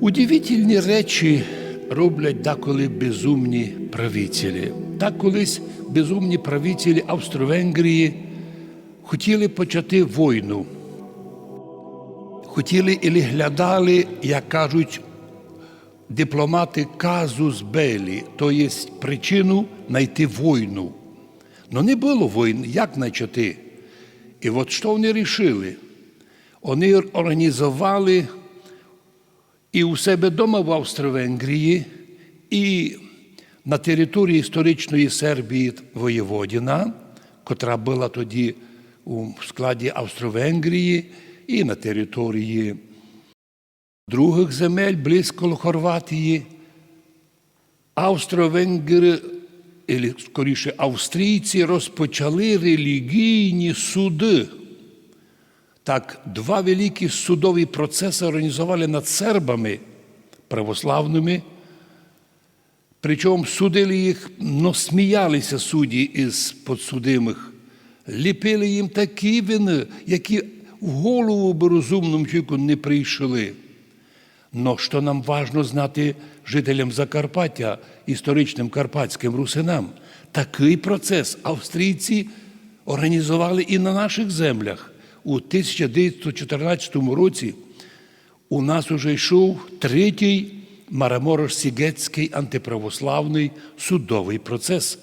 Удивительні речі роблять деколи безумні правителі. Так колись безумні правителі Австро-Венгрії хотіли почати війну. Хотіли і глядали, як кажуть дипломати казус белі, то є причину знайти війну. Но не було війни, як почати? І от що вони вирішили? Вони організували і у себе вдома в Австро-Венгрії, і на території історичної Сербії Воєводіна, котра була тоді у складі Австро-Венгрії, і на території других земель близько Хорватії, Австро-Венгри, скоріше австрійці, розпочали релігійні суди. Так, два великі судові процеси організували над сербами православними. Причому судили їх, ну, сміялися судді із подсудимих, ліпили їм такі вини, які в голову би розумному чоловіку не прийшли. Но що нам важно знати жителям Закарпаття, історичним карпатським русинам, такий процес австрійці організували і на наших землях. У 1914 році у нас уже йшов третій Мараморош-Сігетський антиправославний судовий процес.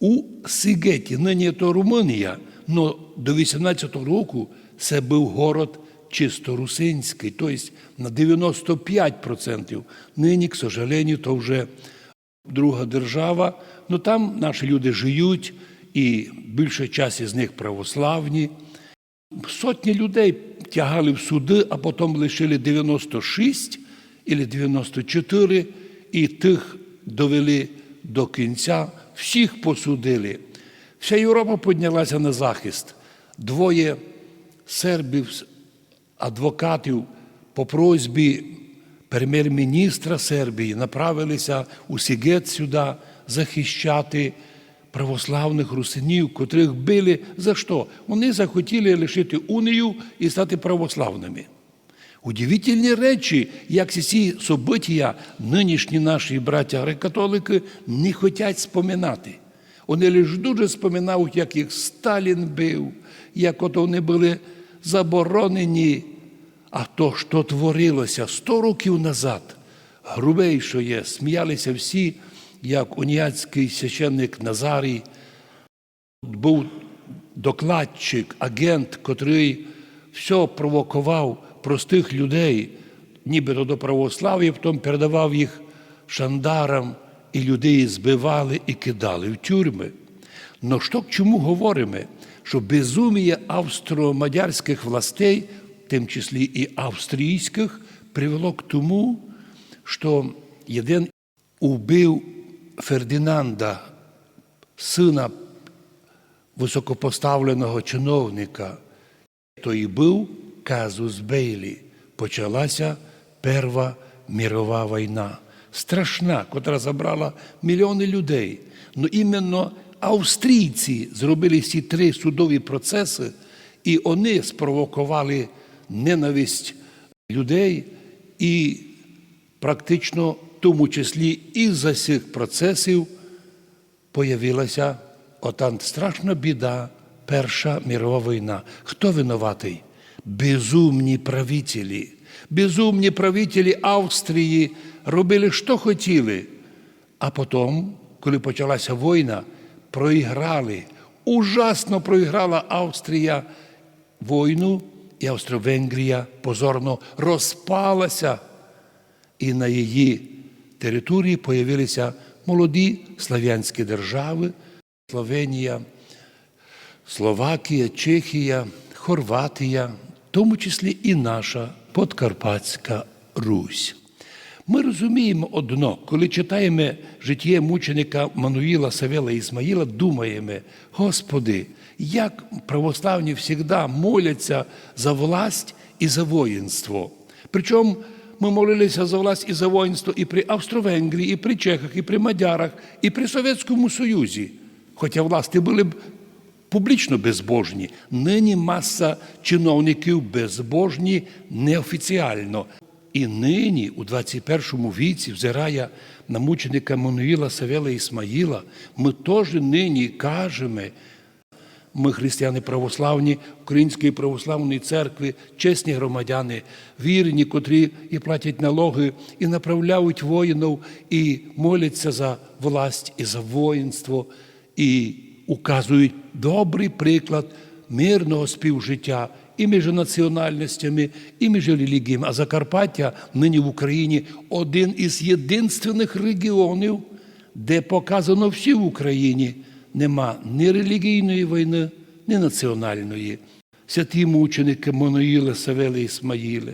У Сігеті, нині то Румунія, але до 18-го року це був город чисто русинський, тобто на 95%. Нині, к сожалению, то вже друга держава. Ну там наші люди живуть, і більша частина з них православні. Сотні людей тягали в суди, а потім лишили 96 або 94, і тих довели до кінця, всіх посудили. Вся Європа піднялася на захист. Двоє сербів, адвокатів по просьбі прем'єр-міністра Сербії направилися у Сігет сюди захищати православних русинів, котрих били за що? Вони захотіли лишити унію і стати православними. Удивительні речі, як ці события нинішні наші браття греко-католики не хочуть споминати. Вони лише дуже споминають, як їх Сталін бив, як от вони були заборонені. А то, що творилося 100 років назад, грубейше є, сміялися всі, як уніатський священник Назарій, був докладчик, агент, котрий все провокував простих людей, нібито до православ'я, потім передавав їх шандарам, і людей збивали і кидали в тюрми. Но що к чому говоримо? Що безумія австро-мадярських властей, в тим числі і австрійських, привело к тому, що один убив Фердинанда, сина високопоставленого чиновника, то і був казус Бейлі. Почалася Перша мірова війна, страшна, котра забрала мільйони людей. Ну іменно австрійці зробили ці три судові процеси, і вони спровокували ненависть людей, і практично, тому числі із-за цих процесів, появилася ота страшна біда, Перша мірова війна. Хто винуватий? Безумні правителі. Безумні правителі Австрії робили, що хотіли. А потім, коли почалася війна, проіграли. Ужасно проіграла Австрія війну, і Австро-Венгрія позорно розпалася. І на її території появилися молоді слав'янські держави, Словенія, Словакія, Чехія, Хорватія, в тому числі і наша Подкарпатська Русь. Ми розуміємо одно, коли читаємо життя мученика Мануїла Савела Ісмаїла, думаємо, Господи, як православні завжди моляться за власть і за воїнство. Причому ми молилися за власть і за воїнство і при Австро-Венгрії, і при Чехах, і при Мадярах, і при Совєтському Союзі. Хоча власти були б публічно безбожні. Нині маса чиновників безбожні неофіціально. І нині, у 21 віці, взирає на мученика Мануїла Савела Ісмаїла, ми теж нині кажемо, ми, християни православні, Української православної церкви, чесні громадяни, вірні, котрі і платять налоги, і направляють воїнів, і моляться за власть і за воїнство, і указують добрий приклад мирного співжиття і між національностями, і між релігіями. А Закарпаття нині в Україні один із єдинственних регіонів, де показано всі в Україні нема ні релігійної війни, ні національної. Святі мученики Моноїли, Савели Ісмаїли,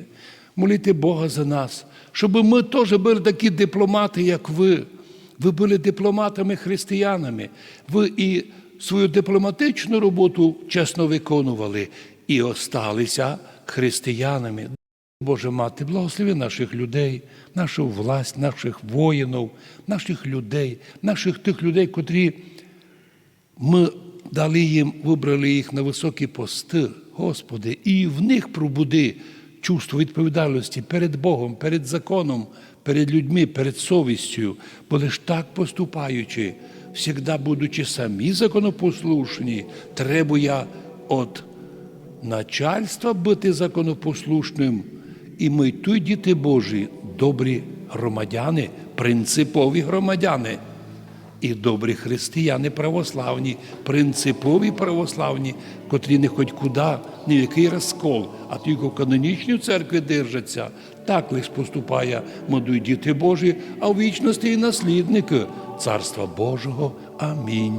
моліте Бога за нас, щоб ми теж були такі дипломати, як ви. Ви були дипломатами християнами. Ви і свою дипломатичну роботу чесно виконували і осталися християнами. Боже мати, благослови наших людей, нашу власть, наших воїнів, наших людей, наших тих людей, котрі ми дали їм, вибрали їх на високі пости, Господи, і в них пробуди чувство відповідальності перед Богом, перед законом, перед людьми, перед совістю, бо лиш так поступаючи, завжди будучи самі законопослушні, требує від начальства бути законопослушним. І ми тут, діти Божі, добрі громадяни, принципові громадяни. І добрі християни православні, принципові православні, котрі не хоч куди, ні в який розкол, а тільки в канонічній церкві держаться. Так лиш поступає модуй діти Божі, а в вічності і наслідники Царства Божого. Амінь.